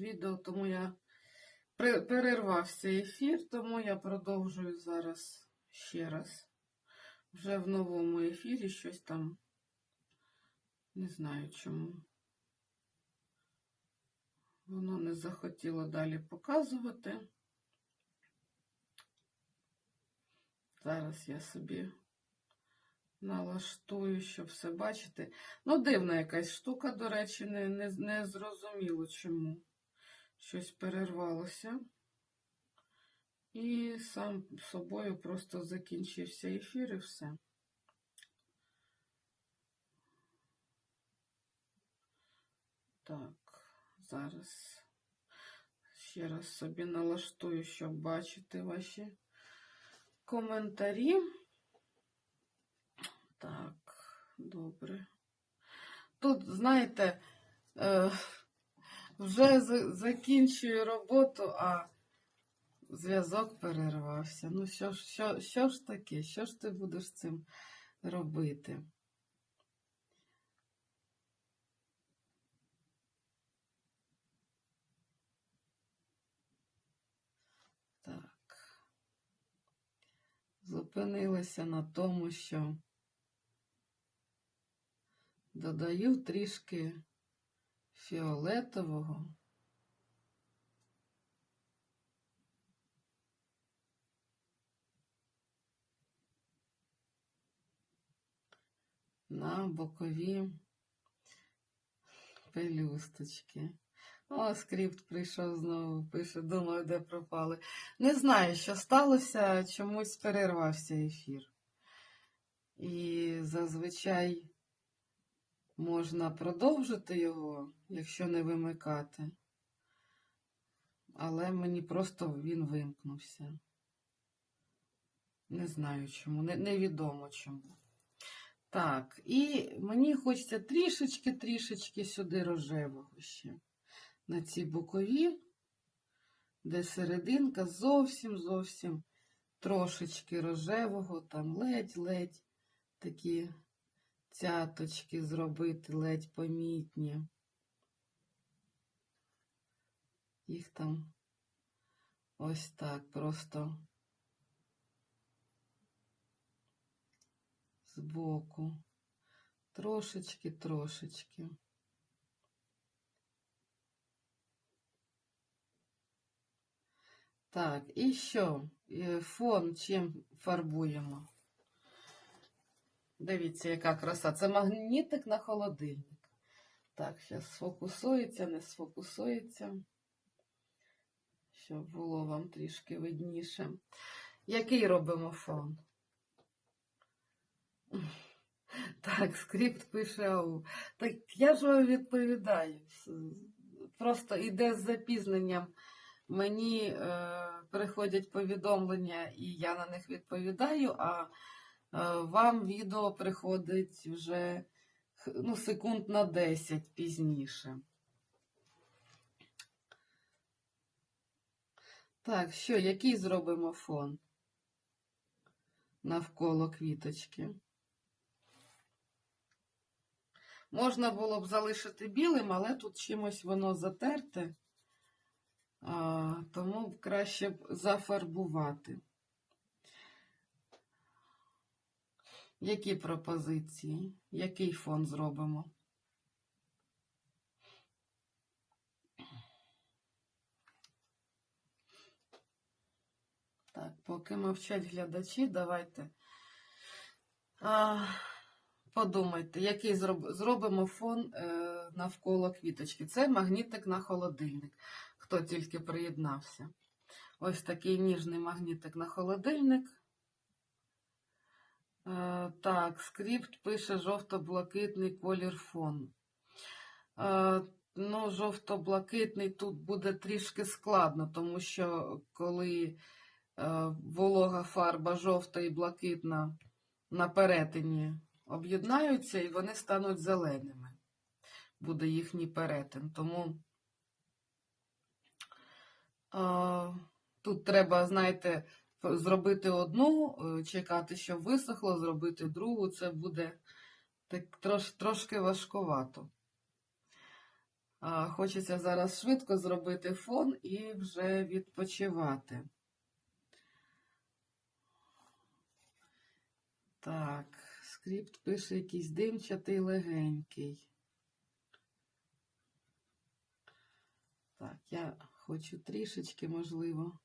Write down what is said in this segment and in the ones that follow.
відео, тому я перервався ефір, тому я продовжую зараз ще раз. Вже в новому ефірі щось там. Не знаю чому. Воно не захотіло далі показувати. Зараз я собі налаштую, щоб все бачити. Ну, дивна якась штука, до речі, не, не, не зрозуміло чому. Щось перервалося. І сам собою просто закінчився ефір і все. Так, зараз ще раз собі налаштую, щоб бачити ваші коментарі. Так, добре. Тут, знаєте, е, вже закінчую роботу, а зв'язок перервався. Ну, що ж, що, що ж таке? Що ж ти будеш з цим робити? Так. Зупинилася на тому, що додаю трішки фіолетового. На бокові пелюсточки. О, скрипт прийшов знову, пише, думаю, де пропали. Не знаю, що сталося, чомусь перервався ефір. І зазвичай можна продовжити його, якщо не вимикати. Але мені просто він вимкнувся. Не знаю чому, не- невідомо чому. Так, і мені хочеться трішечки-трішечки сюди рожевого ще. На ці бокові, де серединка, зовсім зовсім трошечки рожевого, там ледь-ледь такі цяточки зробити, ледь помітні. Їх там ось так просто збоку. Трошечки-трошечки. Так, і що? Е, Фон чим фарбуємо? Дивіться, яка краса. Це магнітик на холодильник. Так, зараз сфокусується, не сфокусується. Щоб було вам трішки видніше. Який робимо фон? Так, скрипт пише ау. Так я ж вам відповідаю. Просто іде з запізненням. Мені е, приходять повідомлення, і я на них відповідаю, а вам відео приходить вже ну, секунд на 10 пізніше. Так, що, який зробимо фон навколо квіточки? Можна було б залишити білим, але тут чимось воно затерте, тому краще б зафарбувати. Які пропозиції? Який фон зробимо? Так, поки мовчать глядачі, давайте а, подумайте, який зроб, зробимо фон е, навколо квіточки. Це магнітик на холодильник, хто тільки приєднався. Ось такий ніжний магнітик на холодильник. Е, так, скрипт пише жовто-блакитний колір фон. Е, ну, жовто-блакитний тут буде трішки складно, тому що коли е, волога фарба жовта і блакитна на перетині об'єднаються і вони стануть зеленими. Буде їхній перетин. Тому тут треба, знаєте, зробити одну, е, чекати, щоб висохло, зробити другу. Це буде так трош, трошки важкувато. А, Хочеться зараз швидко зробити фон і вже відпочивати. Так, скрипт пише якийсь димчатий легенький. Так, я хочу трішечки, можливо,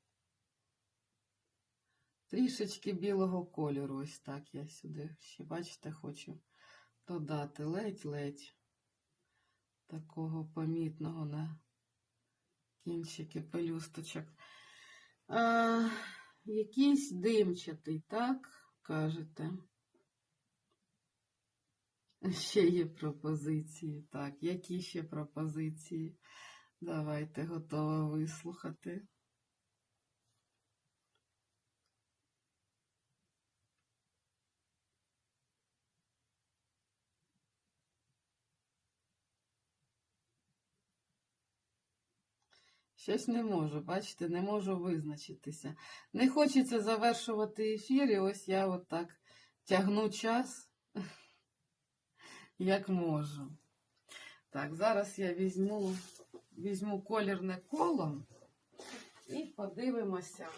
трішечки білого кольору. Ось так я сюди ще, бачите, хочу додати ледь-ледь такого помітного на кінчики пелюсточок. А, якийсь димчатий, так, кажете? Ще є пропозиції. Так, які ще пропозиції? Давайте готова вислухати. Щось не можу, бачите, не можу визначитися. Не хочеться завершувати ефір, і ось я отак тягну час, як можу. Так, зараз я візьму, візьму колірне коло і подивимося.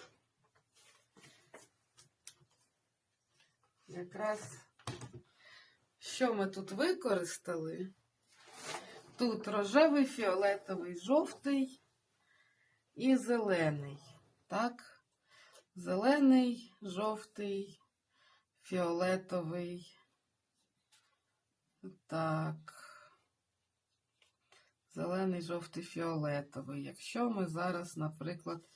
Якраз що ми тут використали? Тут рожевий, фіолетовий, жовтий і зелений. Так? Зелений, жовтий, фіолетовий. Так. Зелений, жовтий, фіолетовий. Якщо ми зараз, наприклад,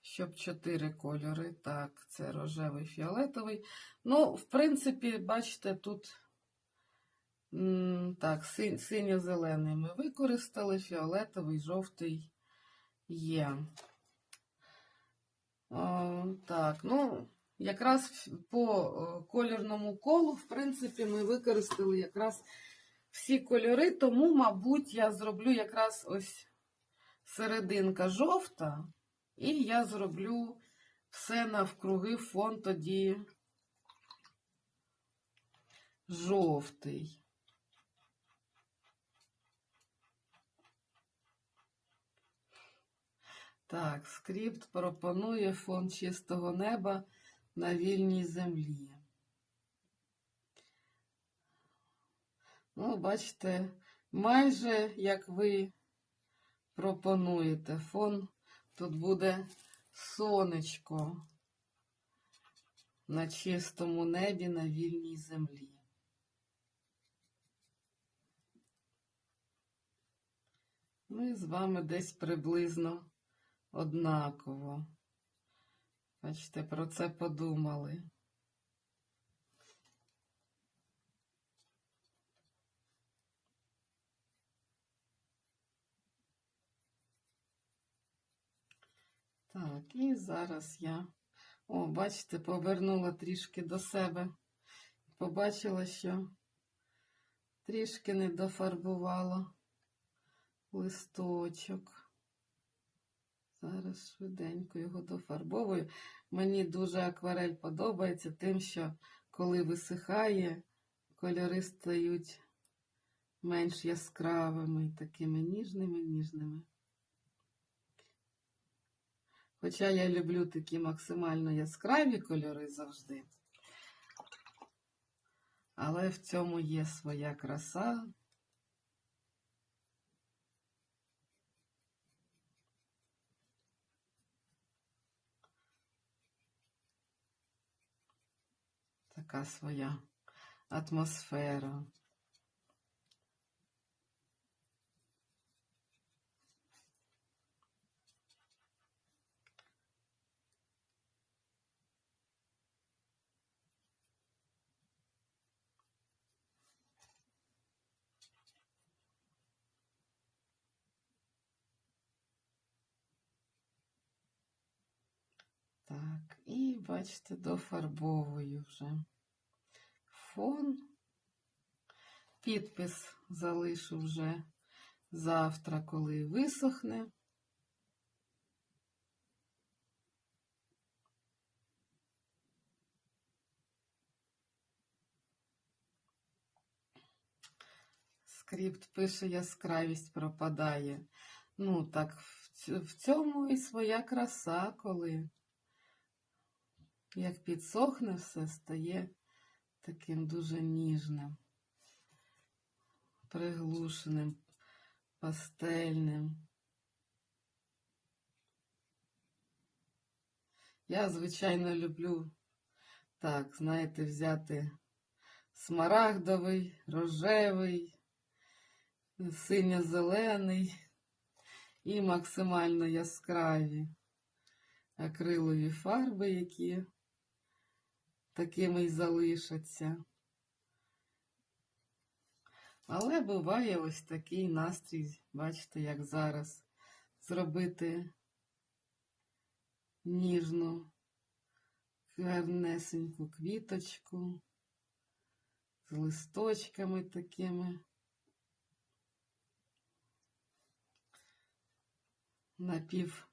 щоб чотири кольори, так, це рожевий, фіолетовий. Ну, в принципі, бачите, тут так, синьо-зелений ми використали, фіолетовий, жовтий є. О, так, ну, якраз по о, колірному колу, в принципі, ми використали якраз всі кольори, тому, мабуть, я зроблю якраз ось серединка жовта, і я зроблю все навкруги фон тоді жовтий. Так, скрипт пропонує фон чистого неба на вільній землі. Ну, бачите, майже як ви пропонуєте, фон тут буде сонечко на чистому небі на вільній землі. Ми з вами десь приблизно однаково. Бачите, про це подумали. Так, і зараз я, о, бачите, повернула трішки до себе. Побачила, що трішки не дофарбувала листочок. Зараз швиденько його дофарбовую. Мені дуже акварель подобається тим, що коли висихає, кольори стають менш яскравими такими ніжними, ніжними. Хоча я люблю такі максимально яскраві кольори завжди. Але в цьому є своя краса. Така своя атмосфера. Так, і бачите, дофарбовую вже фон. Підпис залишу вже завтра, коли висохне. скрипт пише, яскравість пропадає. Ну, так, в цьому і своя краса, коли як підсохне все, стає таким дуже ніжним, приглушеним, пастельним. Я, звичайно, люблю так, знаєте, взяти смарагдовий, рожевий, синьо-зелений і максимально яскраві акрилові фарби, які такими й залишаться. Але буває ось такий настрій, бачите, як зараз, зробити ніжну, гарнесеньку квіточку з листочками такими. Напів,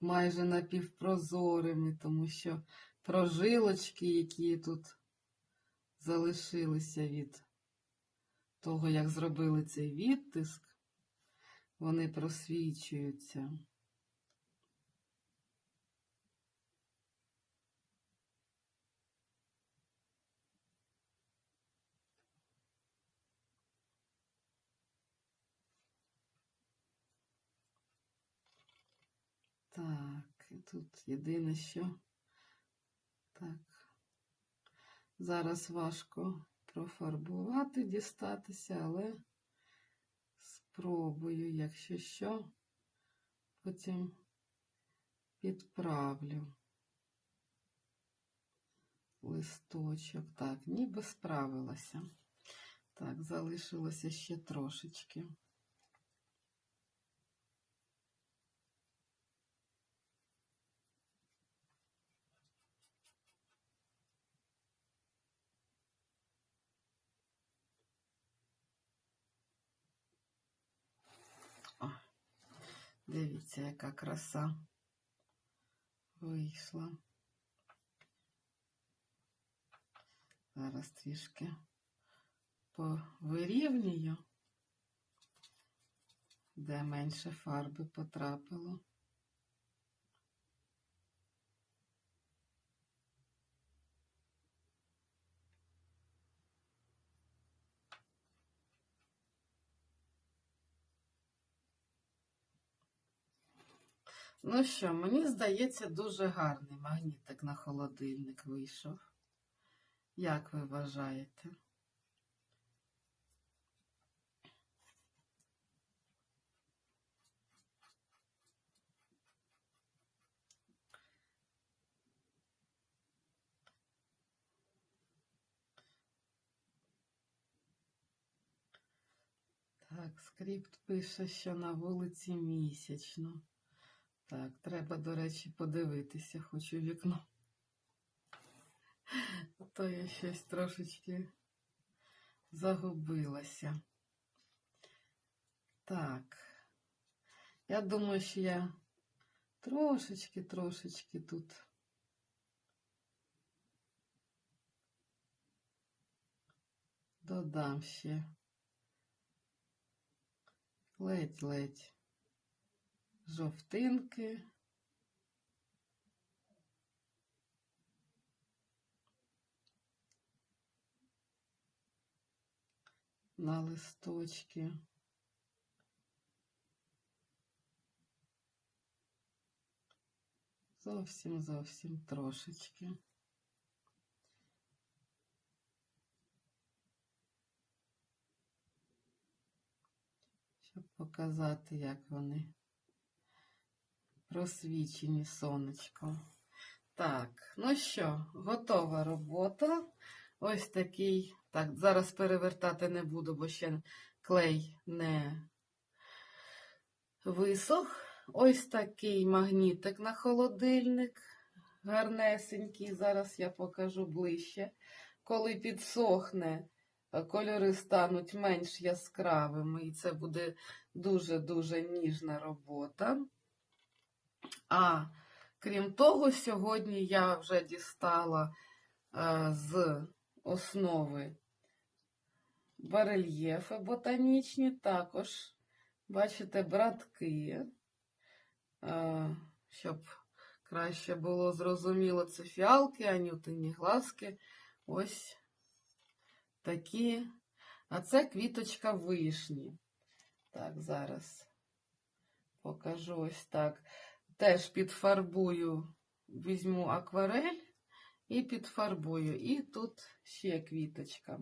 майже напівпрозорими, тому що прожилочки, які тут залишилися від того, як зробили цей відтиск, вони просвічуються. Так, тут єдине, що так. Зараз важко профарбувати, дістатися, але спробую, якщо що, потім підправлю листочок. Так, ніби справилася. Так, залишилося ще трошечки. Дивіться, яка краса вийшла. Зараз трішки повирівнюю, де менше фарби потрапило. Ну що, мені здається, дуже гарний магнітик на холодильник вийшов. Як ви вважаєте? Так, скрипт пише, що на вулиці місячно. Так, треба, до речі, подивитися, хоч у вікно. То я щось трошечки загубилася. Так. Я думаю, що я трошечки, трошечки тут додам ще. Ледь-ледь жовтинки. На листочки. Зовсім зовсім трошечки. Щоб показати, як вони просвічені сонечком. Так, ну що, готова робота. Ось такий. Так, зараз перевертати не буду, бо ще клей не висох. Ось такий магнітик на холодильник. Гарнесенький. Зараз я покажу ближче. Коли підсохне, кольори стануть менш яскравими, і це буде дуже-дуже ніжна робота. А крім того, сьогодні я вже дістала е, з основи барельєфи ботанічні, також, бачите, братки. Е, Щоб краще було зрозуміло, це фіалки, анютині глазки. Ось такі. А це квіточка вишні. Так, зараз покажу ось так. Теж підфарбую, візьму акварель і підфарбую. І тут ще квіточка.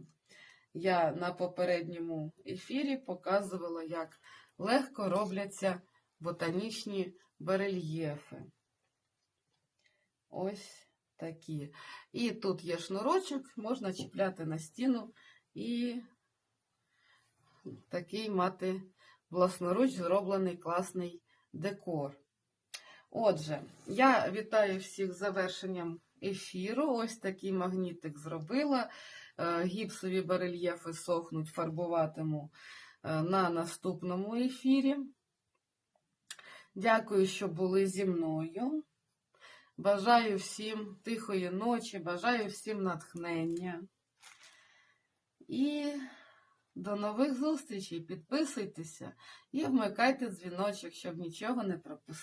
Я на попередньому ефірі показувала, як легко робляться ботанічні барельєфи. Ось такі. І тут є шнурочок, можна чіпляти на стіну і такий мати власноруч зроблений класний декор. Отже, я вітаю всіх з завершенням ефіру. Ось такий магнітик зробила. Е, Гіпсові барельєфи сохнуть, фарбуватиму е, на наступному ефірі. Дякую, що були зі мною. Бажаю всім тихої ночі, бажаю всім натхнення. І до нових зустрічей. Підписуйтеся і вмикайте дзвіночок, щоб нічого не пропустити.